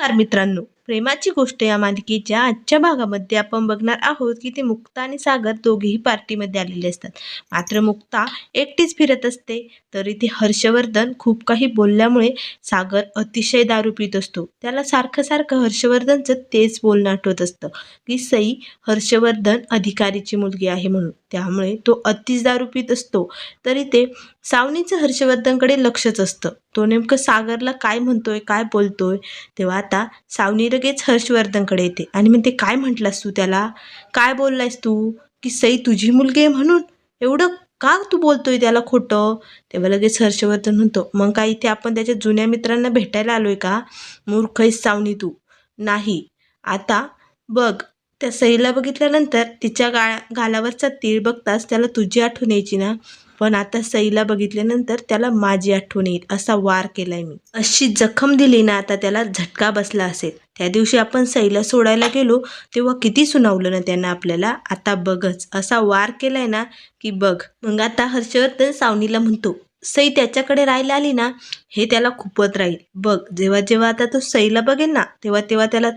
नमस्कार मित्रांनो. प्रेमाची गोष्ट या मालिकेच्या आजच्या भागामध्ये आपण बघणार आहोत की ते मुक्ता आणि सागर दोघेही पार्टीमध्ये आलेले असतात. मात्र मुक्ता एकटीच फिरत असते तर इथे हर्षवर्धन खूप काही बोलल्यामुळे सागर अतिशय दारू पित असतो. त्याला सारखं सारखं हर्षवर्धनचं तेच बोलणं आठवत असतं की सई हर्षवर्धन अधिकारीची मुलगी आहे म्हणून. त्यामुळे तो अतिच दारू पित असतो. तरी ते सावनीचं हर्षवर्धनकडे लक्षच असतं. तो नेमकं सागरला काय म्हणतोय काय बोलतोय? तेव्हा आता सावनी लगेच हर्षवर्धनकडे येते आणि म्हणते काय म्हटलास तू त्याला? काय बोललायस तू? की सई तुझी मुलगी आहे म्हणून? एवढं का तू बोलतोय त्याला खोटं? तेव्हा लगेच हर्षवर्धन म्हणतो मग काय इथे आपण त्याच्या जुन्या मित्रांना भेटायला आलोय का? मूर्ख आहेस सावनी तू. नाही. आता बघ त्या सईला बघितल्यानंतर तिच्या गा गालावरचा तीळ बघताच त्याला तुझी आठवण यायची ना. पण आता सईला बघितल्यानंतर त्याला माझी आठवण येईल असा वार केलाय मी. अशी जखम दिली ना आता त्याला झटका बसला असेल. त्या दिवशी आपण सईला सोडायला गेलो तेव्हा किती सुनावलं ना त्यांना आपल्याला. आता बघच असा वार केलाय ना की बघ. मग आता हर्षवर्धन सावनीला म्हणतो सई त्याच्याकडे राहायला आली ना हे त्याला खूपच राहील. बघ जेव्हा जेव्हा आता तो सईला बघेल ना तेव्हा तेव्हा त्याला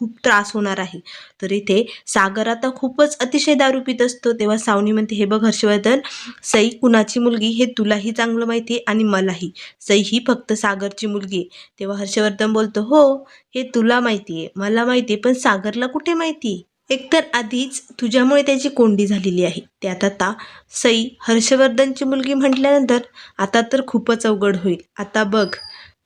खूप त्रास होणार आहे. तर इथे सागर आता खूपच अतिशय दारू पित असतो. तेव्हा सावनी म्हणते हे बघ हर्षवर्धन सई कुणाची मुलगी हे तुलाही चांगलं माहिती आहे आणि मलाही. सई ही फक्त सागरची मुलगी आहे. तेव्हा हर्षवर्धन बोलतो हो हे तुला माहिती आहे मला माहिती आहे पण सागरला कुठे माहिती आहे? एकतर आधीच तुझ्यामुळे त्याची कोंडी झालेली आहे. त्यात आता सई हर्षवर्धनची मुलगी म्हटल्यानंतर आता तर खूपच अवघड होईल. आता बघ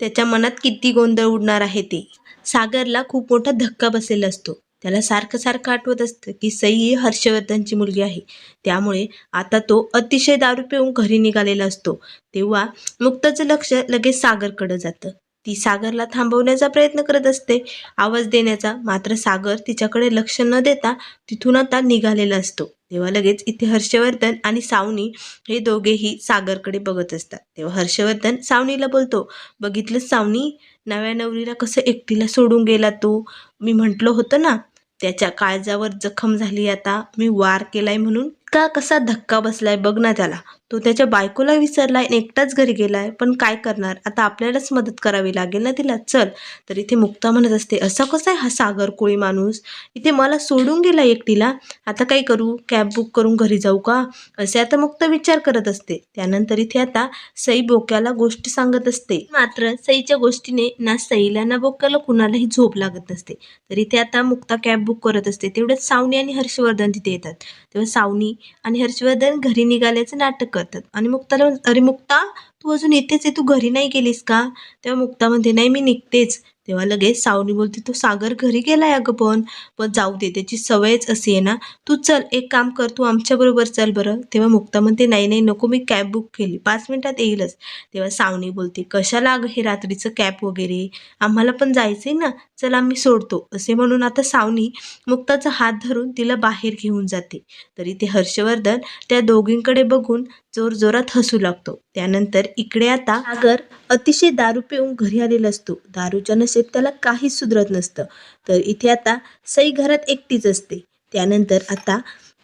त्याच्या मनात किती गोंधळ उडणार आहे ते. सागरला खूप मोठा धक्का बसलेला असतो. त्याला सारखं सारखं आठवत असतं की सई ही हर्षवर्धनची मुलगी आहे. त्यामुळे आता तो अतिशय दारू पिऊन घरी निघालेला असतो. तेव्हा मुक्ताचं लक्ष लगेच सागरकडं जातं. ती सागरला थांबवण्याचा प्रयत्न करत असते. आवाज देण्याचा मात्र सागर तिच्याकडे लक्ष न देता तिथून आता निघालेला असतो. तेव्हा लगेच इथे हर्षवर्धन आणि सावनी हे दोघेही सागरकडे बघत असतात. तेव्हा हर्षवर्धन सावनीला बोलतो बघितलं सावनी? नव्या नवरीला कसं एकटीला सोडून गेला तू? मी म्हटलं होतं ना त्याच्या काळजावर जखम झाली आता मी वार केलाय म्हणून. का कसा धक्का बसलाय बघ ना त्याला. तो त्याच्या बायकोला विसरलाय आणि एकटाच घरी गेलाय पण काय करणार? आता आपल्यालाच मदत करावी लागेल ना तिला. चल. तर इथे मुक्ता म्हणत असते असा कसा आहे हा सागर कोळी माणूस? इथे मला सोडून गेला एकटीला. आता काय करू? कॅब बुक करून घरी जाऊ का? असे आता मुक्ता विचार करत असते. त्यानंतर इथे आता सई बोक्याला गोष्ट सांगत असते. मात्र सईच्या गोष्टीने ना सईला ना बोक्याला कुणालाही झोप लागत नसते. तर इथे आता मुक्ता कॅब बुक करत असते. तेवढ्याच सावनी आणि हर्षवर्धन तिथे येतात. तेव्हा सावनी आणि हर्षवर्धन घरी निघाल्याचं नाटक करतात. आणि मुक्ताला अरे मुक्ता तू अजून येतेच आहे? तू घरी नाही गेलीस का? तेव्हा मुक्ता म्हणते नाही मी निघतेच. तेव्हा लगेच सावनी बोलते तो सागर घरी गेलाय अगं पण पण जाऊ दे त्याची सवयच अशी आहे ना. तू चल एक काम कर तू आमच्याबरोबर चल बरं. तेव्हा मुक्ता म्हणते नाही नाही नको मी कॅब बुक केली. पाच मिनिटात येईलच. तेव्हा सावनी बोलते कशाला अगं हे रात्रीचं कॅब वगैरे? आम्हाला पण जायचं आहे ना. चल आम्ही सोडतो. असे म्हणून आता सावनी मुक्ताचा हात धरून तिला बाहेर घेऊन जाते. तरी ते हर्षवर्धन त्या दोघींकडे बघून जोरजोरात हसू लागतो. त्यानंतर इकडे आता सागर अतिशय दारू पिऊन घरी आलेला असतो. दारूच्या नशेत त्याला काहीच सुधरत नसतं. तर इथे आता सई घरात एकटीच असते. त्यानंतर आता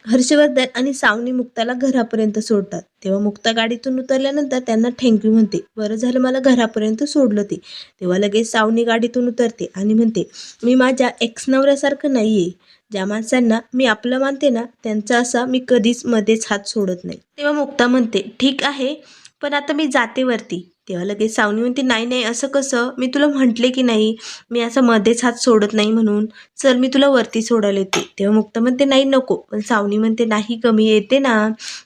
हर्षवर्धन आणि सावनी मुक्ताला घरापर्यंत सोडतात. तेव्हा मुक्ता गाडीतून उतरल्यानंतर त्यांना थँक्यू म्हणते बरं झालं मला घरापर्यंत सोडलं ते. तेव्हा लगेच सावनी गाडीतून उतरते आणि म्हणते मी माझ्या एक्स नवऱ्यासारखं नाही आहे ज्या माणसांना मी आपलं मानते ना त्यांचा असा मी कधीच मध्येच हात सोडत नाही. तेव्हा मुक्ता म्हणते ठीक आहे. पण आता मी जाते वरती. तेव्हा लगेच सावनी म्हणते नाही नाही असं कसं? मी तुला म्हटले की नाही? मी असं मध्येच हात सोडत नाही म्हणून. चल मी तुला वरती सोडायला येते. तेव्हा मुक्ता म्हणते नाही नको. पण सावनी म्हणते नाही कमी येते ना.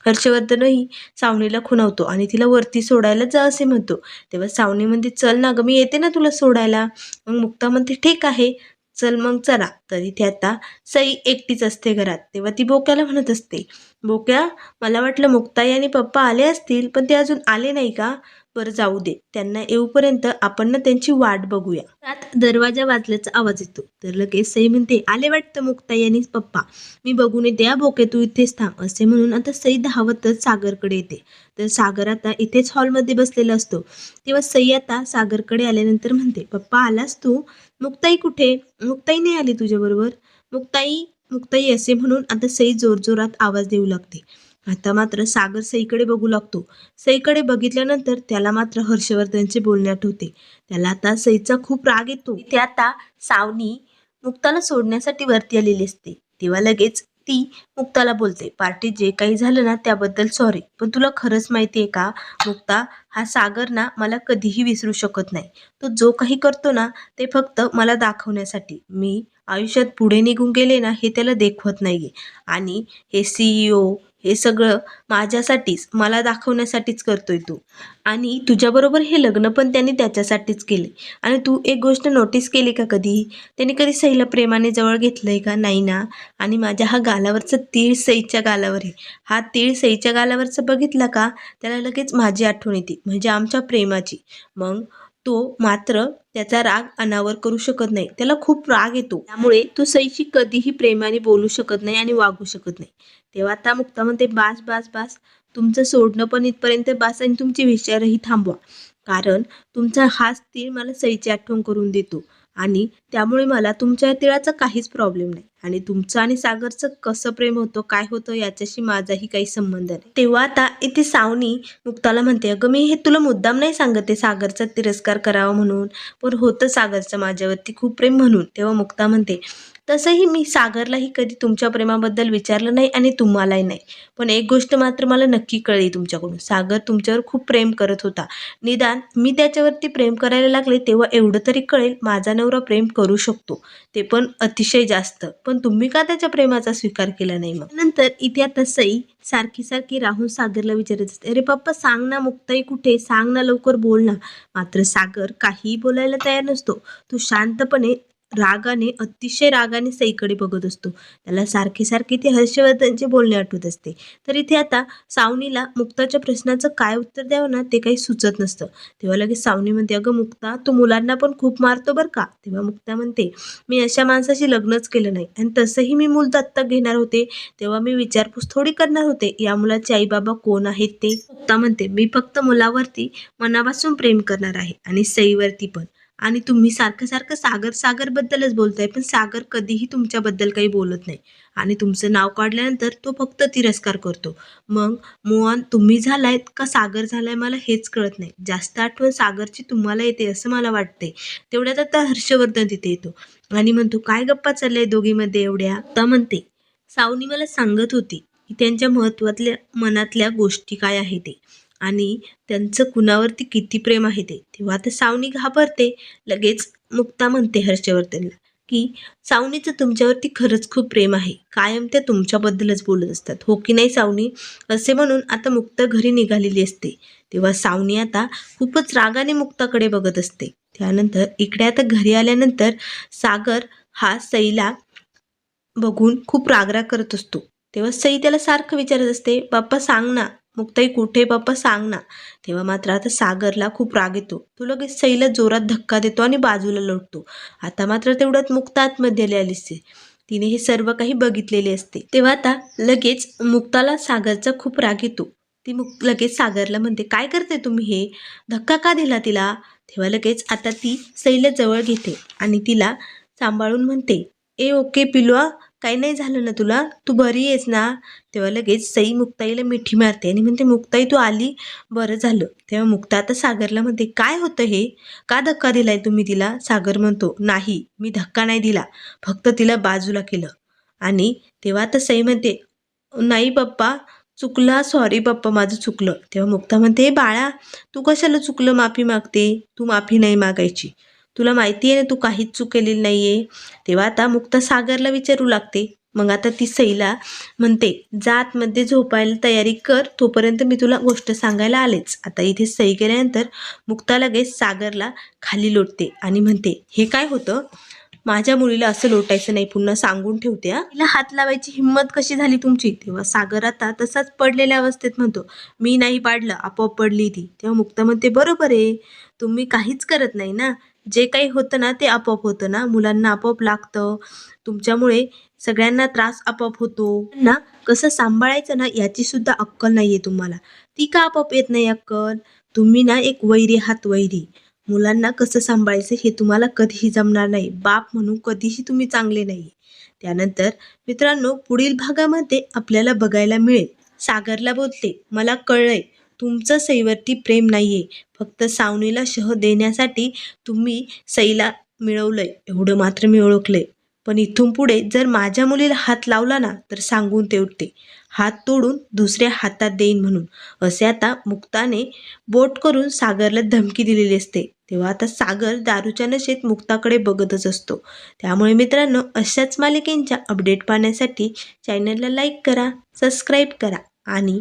हर्षवर्धनही सावनीला खुणवतो आणि तिला वरती सोडायला जा असे म्हणतो. तेव्हा सावनी म्हणते चल ना गं मी येते ना तुला सोडायला. मग मुक्ता म्हणते ठीक आहे. चल मग चला. तर इथे आता सई एकटीच असते घरात. तेव्हा ती बोक्याला म्हणत असते बोक्या मला वाटलं मुक्ताई आणि पप्पा आले असतील पण ते अजून आले नाही का? बरं जाऊ दे. त्यांना येऊपर्यंत आपण ना त्यांची वाट बघूया. त्यात दरवाजा वाजल्याचा आवाज येतो. तर लगेच सई म्हणते आले वाटतं मुक्ताई आणि पप्पा. मी बघून येते या बोके तू इथेच थांब. असे म्हणून आता सई धावतच सागरकडे येते. तर सागर आता इथेच हॉलमध्ये बसलेला असतो. तेव्हा सई आता सागरकडे आल्यानंतर म्हणते पप्पा आलास तू? मुक्ताई कुठे? मुक्ताई नाही आली तुझ्याबरोबर मुक्ताई मुक्ताई असे म्हणून आता सई जोरजोरात आवाज देऊ लागते. आता मात्र सागर सईकडे बघू लागतो. सईकडे बघितल्यानंतर त्याला मात्र हर्षवर्धनचे बोलणे आठवते. त्याला आता सईचा खूप राग येतो. ते आता सावनी मुक्ताला सोडण्यासाठी वरती आलेली असते. तेव्हा लगेच ती मुक्ताला बोलते पार्टीत जे काही झालं ना त्याबद्दल सॉरी पण तुला खरंच माहिती आहे का मुक्ता हा सागर ना मला कधीही विसरू शकत नाही. तो जो काही करतो ना ते फक्त मला दाखवण्यासाठी. मी आयुष्यात पुढे निघून गेले ना हे त्याला देखवत नाही आणि हे सीईओ हे सगळं माझ्यासाठीच मला दाखवण्यासाठीच करतोय तू. आणि तुझ्याबरोबर हे लग्न पण त्यांनी त्याच्यासाठीच केले. आणि तू एक गोष्ट नोटीस केली का कधी त्यांनी कधी सईला प्रेमाने जवळ घेतलंय का? नाही ना. आणि माझ्या हा गालावरचं तीळ सईच्या गालावर आहे. हा तीळ सईच्या गालावरचं बघितला का? त्याला लगेच माझी आठवण येते. म्हणजे आमच्या प्रेमाची. मग तो मात्र त्याचा राग अनावर करू शकत नाही. त्याला खूप राग येतो. त्यामुळे तो सईशी कधीही प्रेमाने बोलू शकत नाही आणि वागू शकत नाही. तेव्हा आता मुक्ता म्हणते बास बास बास. तुमचं सोडणं पण इथपर्यंत बास आणि तुमचे विचारही थांबवा. कारण तुमचा हाच तीळ मला सईची आठवण करून देतो. आणि त्यामुळे मला तुमच्या तिळाचा काहीच प्रॉब्लेम नाही. आणि तुमचं आणि सागरचं कसं प्रेम होतं काय होतं याच्याशी माझाही काही संबंध नाही. तेव्हा आता इथे सावनी मुक्ताला म्हणते अगं मी हे तुला मुद्दाम नाही सांगत सागरचा तिरस्कार करावा म्हणून. पण होतं सागरचं माझ्यावरती खूप प्रेम म्हणून. तेव्हा मुक्ता म्हणते तसंही मी सागरलाही कधी तुमच्या प्रेमाबद्दल विचारलं नाही आणि तुम्हालाही नाही. पण एक गोष्ट मात्र मला नक्की कळली तुमच्याकडून. सागर तुमच्यावर खूप प्रेम करत होता. निदान मी त्याच्यावरती प्रेम करायला लागले तेव्हा एवढं तरी कळेल माझा नवरा प्रेम करू शकतो. ते पण अतिशय जास्त. पण तुम्ही का त्याच्या प्रेमाचा स्वीकार केला नाही मग? नंतर इथे आता सई सारखी सारखी राहून सागरला विचारत असते. अरे पप्पा सांग ना मुक्ताई कुठे? सांग ना लवकर बोल ना. मात्र सागर काहीही बोलायला तयार नसतो. तो शांतपणे रागाने अतिशय रागाने सईकडे बघत असतो. त्याला सारखे सारखे ते हर्षवर्धनचे बोलणे आठवत असते. तर इथे आता सावनीला मुक्ताच्या प्रश्नाचं काय उत्तर द्यावं ना ते काही सुचत नसतं. तेव्हा लगेच सावनी म्हणते अगं मुक्ता तू मुलांना पण खूप मारतो बरं का? तेव्हा मुक्ता म्हणते मी अशा माणसाशी लग्नच केलं नाही आणि तसंही मी मूल दत्तक घेणार होते. तेव्हा मी विचारपूस थोडी करणार होते या मुलाचे आई बाबा कोण आहेत ते? मुक्ता म्हणते मी फक्त मुलावरती मनापासून प्रेम करणार आहे आणि सईवरती पण. आणि तुम्ही सारखं सारखं सागर सागरबद्दलच बोलताय पण सागर कधीही तुमच्याबद्दल काही बोलत नाही. आणि तुमचं नाव काढल्यानंतर तो फक्त तिरस्कार करतो. मग मोहन तुम्ही झालाय का सागर झालाय मला हेच कळत नाही. जास्त आठवण सागरची तुम्हाला येते असं मला वाटते तेवढ्यात आता हर्षवर्धन तिथे येतो. आणि म्हणतो काय गप्पा चालल्या दोघीमध्ये एवढ्या? आता म्हणते सावनी मला सांगत होती की त्यांच्या महत्वातल्या मनातल्या गोष्टी काय आहे ते? आणि त्यांचं कुणावरती किती प्रेम आहे ते. तेव्हा ते सावनी घाबरते. लगेच मुक्ता म्हणते हर्षवर्धनला की सावनीचं तुमच्यावरती खरंच खूप प्रेम आहे. कायम त्या तुमच्याबद्दलच बोलत असतात. हो की नाही सावनी? असे म्हणून आता मुक्ता घरी निघालेली असते. तेव्हा सावनी आता खूपच रागाने मुक्ताकडे बघत असते. त्यानंतर इकडे आता घरी आल्यानंतर सागर हा सईला बघून खूप रागराग करत असतो. तेव्हा सई त्याला सारखं विचारत असते बाप्पा सांग ना मुक्ताई कुठे बाप्पा? सांग ना. तेव्हा मात्र आता सागरला खूप राग येतो. तो लगेच सईला जोरात धक्का देतो आणि बाजूला लोटतो. आता मात्र तेवढ्यात मुक्ता आतमध्ये आली आली असते तिने हे सर्व काही बघितलेले असते. तेव्हा आता लगेच मुक्ताला सागरचा खूप राग येतो. ती मुक लगेच सागरला म्हणते काय करते तुम्ही हे? धक्का का दिला तिला? तेव्हा लगेच आता ती सईला जवळ घेते आणि तिला सांभाळून म्हणते ए ओके पिलवा काही नाही झालं ना तुला. तू बरी आहेस ना? तेव्हा लगेच सई मुक्ताईला मिठी मारते आणि म्हणते मुक्ताई तू आली? बरं झालं. तेव्हा मुक्ता आता सागरला म्हणते काय होतं हे? का धक्का दिलाय तुम्ही तिला? सागर म्हणतो नाही मी धक्का नाही दिला. फक्त तिला बाजूला केलं. आणि तेव्हा आता सई म्हणते नाही पप्पा चुकला. सॉरी पप्पा माझं चुकलं. तेव्हा मुक्ता म्हणते बाळा तू कशाला चुकलं माफी मागते? तू माफी नाही मागायची. तुला माहिती आहे ना तू काहीच चूक केलेली नाही आहे तेव्हा आता मुक्ता सागरला विचारू लागते. मग आता ती सईला म्हणते जातमध्ये झोपायला तयारी कर तोपर्यंत मी तुला गोष्ट सांगायला आलेच. आता इथे सई केल्यानंतर मुक्ता लगेच सागरला खाली लोटते आणि म्हणते हे काय होतं? माझ्या मुलीला असं लोटायचं नाही पुन्हा सांगून ठेवते तिला हात लावायची हिंमत कशी झाली तुमची? तेव्हा सागर आता तसाच पडलेल्या अवस्थेत म्हणतो मी नाही पाडलं आपोआप पडली ती. तेव्हा मुक्ता म्हणते बरोबर आहे. तुम्ही काहीच करत नाही ना. जे काही होतं ना ते आपोआप होतं ना. मुलांना आपोआप लागतं. तुमच्यामुळे सगळ्यांना त्रास आपोआप होतो. ना कसं सांभाळायचं ना याची सुद्धा अक्कल नाहीये तुम्हाला. ती का आपोआप येत नाही अक्कल? तुम्ही ना एक वैरी हात वैरी. मुलांना कसं सांभाळायचं हे तुम्हाला कधीही जमणार नाही. बाप म्हणून कधीही तुम्ही चांगले नाही त्यानंतर मित्रांनो पुढील भागामध्ये आपल्याला बघायला मिळेल. सागरला बोलते मला कळलंय तुमचं सईवरती प्रेम नाहीये. फक्त सावनीला शह देण्यासाठी तुम्ही सईला मिळवलंय. एवढं मात्र मी ओळखलंय. पण इथून पुढे जर माझ्या मुलीला हात लावला ना तर सांगून ते उठते. हात तोडून दुसऱ्या हातात देईन म्हणून. असे आता मुक्ताने बोट करून सागरला धमकी दिलेली असते. तेव्हा आता सागर दारूच्या नशेत मुक्ताकडे बघतच असतो. त्यामुळे मित्रांनो अशाच मालिकेंच्या अपडेट पाहण्यासाठी चॅनलला लाईक करा सबस्क्राईब करा आणि